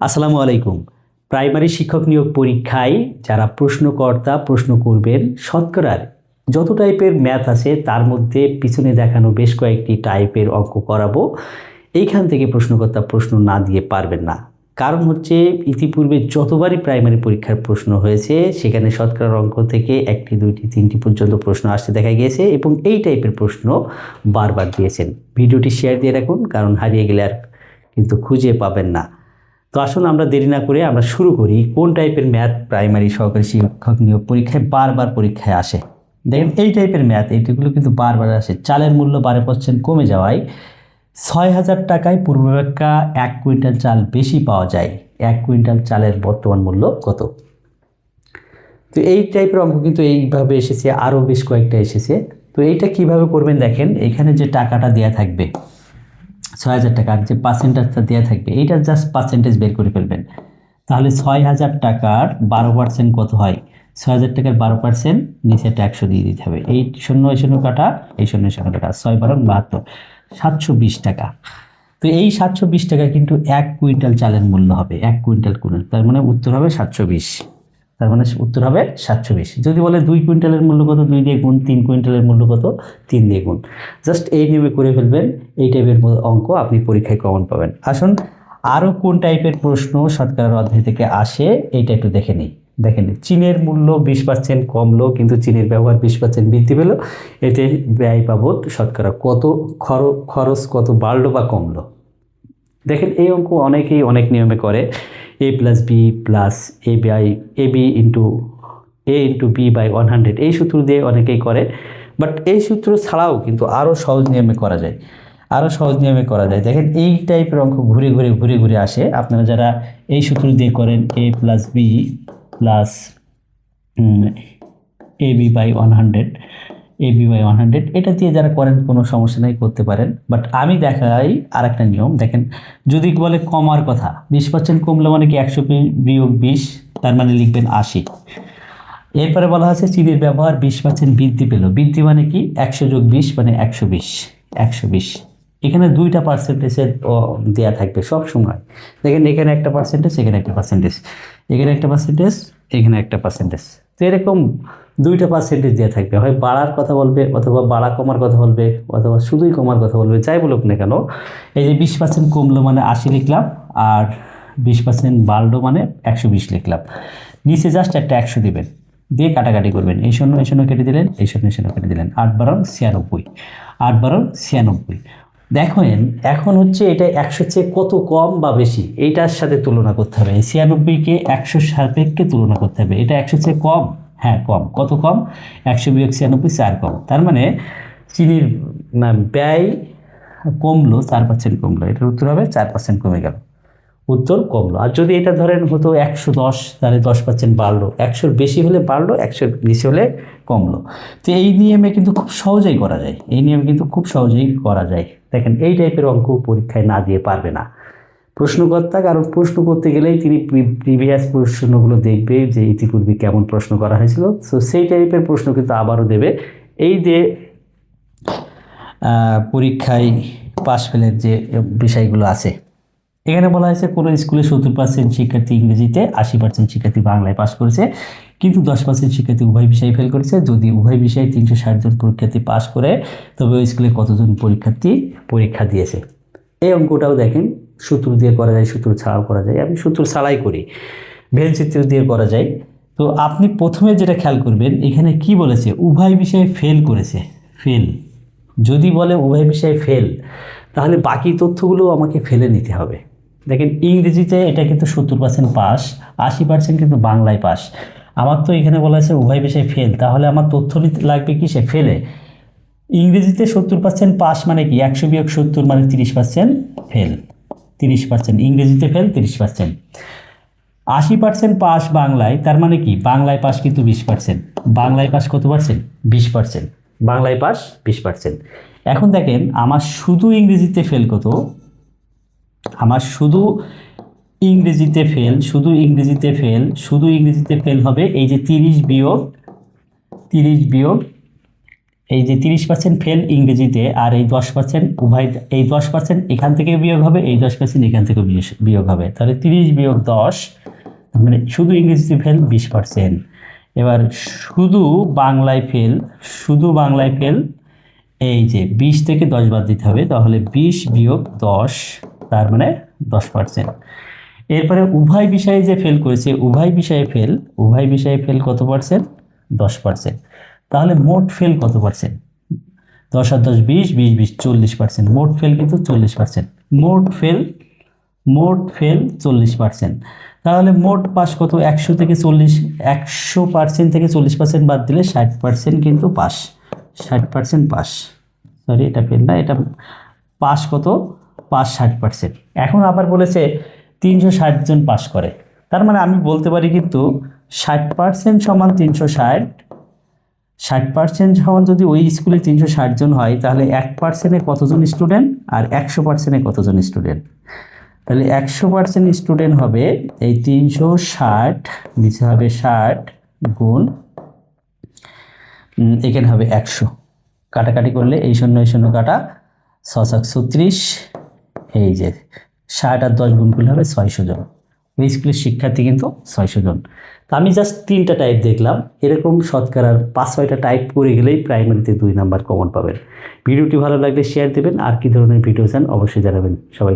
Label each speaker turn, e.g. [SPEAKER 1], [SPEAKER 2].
[SPEAKER 1] আসসালামু আলাইকুম। প্রাইমারি শিক্ষক নিয়োগ পরীক্ষায় যারা প্রশ্নকর্তা প্রশ্ন করবেন, শতকরার যত টাইপের ম্যাথ আছে তার মধ্যে পিছনে দেখানো বেশ কয়েকটি টাইপের অঙ্ক করাবো। এইখান থেকে প্রশ্নকর্তা প্রশ্ন না দিয়ে পারবেন না। কারণ হচ্ছে ইতিপূর্বে যতবারই প্রাইমারি পরীক্ষার প্রশ্ন হয়েছে, সেখানে শতকরার অঙ্ক থেকে একটি, দুইটি, তিনটি পর্যন্ত প্রশ্ন আসতে দেখা গিয়েছে এবং এই টাইপের প্রশ্ন বারবার দিয়েছেন। ভিডিওটি শেয়ার দিয়ে রাখুন, কারণ হারিয়ে গেলে আর কিন্তু খুঁজে পাবেন না। তো আসুন আমরা দেরি না করে আমরা শুরু করি, কোন টাইপের ম্যাথ প্রাইমারি সহকারী শিক্ষক নিয়োগ পরীক্ষায় বারবার পরীক্ষায় আসে? দেখেন, এই টাইপের ম্যাথ এইটিগুলো কিন্তু বারবার আসে, চালের মূল্য বারো পার্সেন্ট কমে যাওয়ায় ছয় হাজার টাকায় পূর্বাপেক্ষা এক কুইন্টাল চাল বেশি পাওয়া যায়, এক কুইন্টাল চালের বর্তমান মূল্য কত? তো এই টাইপের অঙ্ক কিন্তু এইভাবে এসেছে, আরও বেশ কয়েকটা এসেছে, তো এইটা কীভাবে করবেন দেখেন, এখানে যে টাকাটা দেয়া থাকবে ছয় হাজার টাকার যে পার্সেন্টেজটা দেওয়া থাকবে এইটার জাস্ট পার্সেন্টেজ বের করে ফেলবেন। তাহলে ছয় হাজার টাকার বারো পার্সেন্ট কত হয়? ছয় হাজার টাকার বারো পার্সেন্ট নিচে একশো দিয়ে দিতে হবে। এই শূন্য শূন্য কাটা, এই শূন্য শূন্য কাটা, ছয় বারো বাহাত্তর। সাতশো বিশ টাকা। তো এই সাতশো বিশ টাকা কিন্তু এক কুইন্টাল চালের মূল্য হবে, এক কুইন্টাল কুইন্টাল। তার মানে উত্তর হবে সাতশো বিশ। তার মানে উত্তর হবে সাতশো বিশ যদি বলে দুই কুইন্টালের মূল্য কত? দুই দিয়ে গুণ তিন কুইন্টালের মূল্য কত? তিন দিয়ে গুণ। জাস্ট এই নিয়মে করে ফেলবেন, এই টাইপের অঙ্ক আপনি পরীক্ষায় কমন পাবেন। আসুন আরও কোন টাইপের প্রশ্ন শতকরার অধ্যায় থেকে আসে এইটা একটু দেখে নিই। দেখেন, চীনের মূল্য বিশ পার্সেন্ট কমলো কিন্তু চীনের ব্যবহার বিশ পার্সেন্ট বৃদ্ধি পেল। এতে ব্যয় বাবদ শতকরা কত খরচ কত বাড়লো বা কমলো? দেখেন এই অঙ্ক অনেকেই অনেক নিয়মে করে। A plus B plus A by A B into A into B by one hundred এই সূত্র দিয়ে অনেকেই করে। বাট এই সূত্র ছাড়াও কিন্তু আরও সহজ নিয়মে করা যায়। আরও সহজ নিয়মে করা যায়। দেখেন এই টাইপের অঙ্ক ঘুরে ঘুরে ঘুরে ঘুরে আসে। আপনারা যারা এই সূত্র দিয়ে করেন A plus B plus A B by one hundred A one hundred এটা দিয়ে যারা করেন কোনো সমস্যা নাই, করতে পারেন। বাট আমি দেখাই আর একটা নিয়ম। দেখেন, যদি বলে কমার কথা, বিশ পার্সেন্ট কমলে মানে কি একশো বিয়োগ বিশ? তার মানে লিখবেন আশি। এরপরে বলা হচ্ছে চিনির ব্যবহার বিশ পার্সেন্ট বৃদ্ধি পেল। বৃদ্ধি মানে কি? একশো যোগ বিশ মানে একশো বিশ। একশো বিশ। এখানে দুইটা পার্সেন্টেজের দেওয়া থাকবে সব সময়। দেখেন, এখানে একটা পার্সেন্টেজ এখানে একটা পার্সেন্টেজ এখানে একটা পার্সেন্টেজ এখানে একটা পার্সেন্টেজ তো এরকম দুইটা পার্সেন্টেজ দেওয়া থাকবে। হয় বাড়ার কথা বলবে অথবা বাড়া কমার কথা বলবে অথবা শুধুই কমার কথা বলবে, যাই বলুক না কেন, এই যে বিশ পার্সেন্ট কমলো মানে আশি লিখলাম আর বিশ পার্সেন্ট বাড়লো মানে একশো বিশ লিখলাম। নিচে জাস্ট একটা একশো দিবেন, দিয়ে কাটাকাটি করবেন। এই শূন্য এই শূন্য কেটে দিলেন, এই শূন্য এই শূন্য কেটে দিলেন। আট বারো ছিয়ানব্বই, আট বারো ছিয়ানব্বই। দেখেন, এখন হচ্ছে এটা একশোর চেয়ে কত কম বা বেশি, এইটার সাথে তুলনা করতে হবে। এই ছিয়ানব্বইকে একশোর সাপেক্ষে তুলনা করতে হবে। এটা একশোর চেয়ে কম হ্যাঁ কম। কত কম? একশো বিয়োগ ছিয়ানব্বই চার কম। তার মানে চিনির ব্যয় কমলো, চার পার্সেন্ট কমলো। এটার উত্তর হবে চার পার্সেন্ট কমে গেল। উত্তর কমলো। আর যদি এটা ধরেন হতো একশো দশ, তাহলে দশ পার্সেন্ট বাড়লো। একশোর বেশি হলে বাড়লো, একশোর নিচে হলে কমলো। তো এই নিয়মে কিন্তু খুব সহজেই করা যায়। এই নিয়মে কিন্তু খুব সহজেই করা যায়। দেখেন, এই টাইপের অঙ্ক পরীক্ষায় না দিয়ে পারবে না। প্রশ্নকর্তা, কারণ প্রশ্ন করতে গেলেই তিনি প্রিভিয়াস প্রশ্নগুলো দেখবে যে ইতিপূর্বে কেমন প্রশ্ন করা হয়েছিল। সো সেই টাইপের প্রশ্ন কিন্তু আবারও দেবে। এই যে পরীক্ষায় পাশ ফেলের যে বিষয়গুলো আছে, এখানে বলা হয়েছে কোনো স্কুলে সত্তর পার্সেন্ট শিক্ষার্থী ইংরেজিতে, আশি পার্সেন্ট শিক্ষার্থী বাংলায় পাশ করেছে, কিন্তু দশ পার্সেন্ট শিক্ষার্থী উভয় বিষয়ে ফেল করেছে। যদি উভয় বিষয়ে তিনশো ষাট জন পরীক্ষার্থী পাশ করে, তবে ওই স্কুলে কতজন পরীক্ষার্থী পরীক্ষা দিয়েছে? এই অঙ্কটাও দেখেন। সূত্র দিয়ে করা যায়, সূত্র ছাড়াও করা যায়। আমি সূত্র ছাড়াই করি। ভেলচিত্র দিয়ে করা যায়। তো আপনি প্রথমে যেটা খেয়াল করবেন, এখানে কি বলেছে? উভয় বিষয়ে ফেল করেছে। ফেল যদি বলে উভয় বিষয়ে ফেল তাহলে বাকি তথ্যগুলো আমাকে ফেলে নিতে হবে। দেখেন, ইংরেজিতে এটা কিন্তু সত্তর পার্সেন্ট পাস, আশি পার্সেন্ট কিন্তু বাংলায় পাস। আমার তো এখানে বলা আছে উভয় বিষয়ে ফেল তাহলে আমার তথ্য নিতে লাগবে কি? সে ফেলে ইংরেজিতে সত্তর পার্সেন্ট পাস মানে কি? একশো বিয়োগ সত্তর মানে তিরিশ পার্সেন্ট ফেল তিরিশ পার্সেন্ট, ইংরেজিতে ফেল তিরিশ পার্সেন্ট। আশি পার্সেন্ট পাস বাংলায়, তার মানে কি? বাংলায় পাস কিন্তু বিশ পার্সেন্ট। বাংলায় পাস কত পার্সেন্ট? বিশ পার্সেন্ট। বাংলায় পাস বিশ পার্সেন্ট। এখন দেখেন, আমার শুধু ইংরেজিতে ফেল কত? আমার শুধু ইংরেজিতে ফেল, শুধু ইংরেজিতে ফেল, শুধু ইংরেজিতে ফেল হবে এই যে তিরিশ বিয়োগ তিরিশ বিয়োগ এই যে তিরিশ পার্সেন্ট ফেল ইংরেজিতে আর এই দশ পার্সেন্ট উভয় এই দশ পার্সেন্ট এখান থেকে বিয়োগ হবে, এই দশ পার্সেন্ট এখান থেকে বিয়োগ- হবে। তাহলে তিরিশ বিয়োগ দশ মানে শুধু ইংরেজিতে ফেল বিশ পার্সেন্ট এবার শুধু বাংলায় ফেল শুধু বাংলায় ফেল এই যে বিশ থেকে দশ বাদ দিতে হবে, তাহলে বিশ বিয়োগ দশ, তার মানে দশ পার্সেন্ট এরপরে উভয় বিষয়ে যে ফেল করেছে, উভয় বিষয়ে ফেল উভয় বিষয়ে ফেল কত পার্সেন্ট দশ পার্সেন্ট তাহলে মোট ফেল কত পার্সেন্ট দশ আর দশ বিশ বিশ বিশ, চল্লিশ পার্সেন্ট মোট ফেল কিন্তু চল্লিশ পার্সেন্ট মোট ফেল মোট ফেল চল্লিশ পার্সেন্ট তাহলে মোট পাস কত? একশো থেকে চল্লিশ, একশো পার্সেন্ট থেকে চল্লিশ পার্সেন্ট বাদ দিলে ষাট পার্সেন্ট কিন্তু পাস। ষাট পার্সেন্ট পাস। সরি এটা ফেল না, এটা পাস কত? পাস ষাট পার্সেন্ট এখন আবার বলেছে তিনশো ষাট জন পাস করে। তার মানে আমি বলতে পারি কিন্তু ষাট পার্সেন্ট সমান তিনশো ষাট ষাট পার্সেন্ট সমান যদি ওই স্কুলে তিনশো ষাট জন হয়, তাহলে এক পার্সেন্টে কতজন স্টুডেন্ট আর একশো পার্সেন্টে কতজন স্টুডেন্ট তাহলে একশো পার্সেন্ট স্টুডেন্ট হবে এই তিনশো ষাট নিচে হবে ষাট গুণ এখানে হবে একশো। কাটাকাটি করলে এই শূন্য এই শূন্য কাটা ছশাক এই যে ষাট আর দশ গুণ করলে হবে ছয়শো জন। ওই স্কুলের শিক্ষার্থী কিন্তু ছয়শো জন। আমি জাস্ট তিনটা টাইপ দেখলাম। এরকম শতকরার পাঁচ ছয়টা টাইপ করে গেলেই প্রাইমারিতে দুই নাম্বার কমন পাবেন। ভিডিওটি ভালো লাগলে শেয়ার দেবেন। আর কি ধরনের ভিডিও চান অবশ্যই জানাবেন। সবাইকে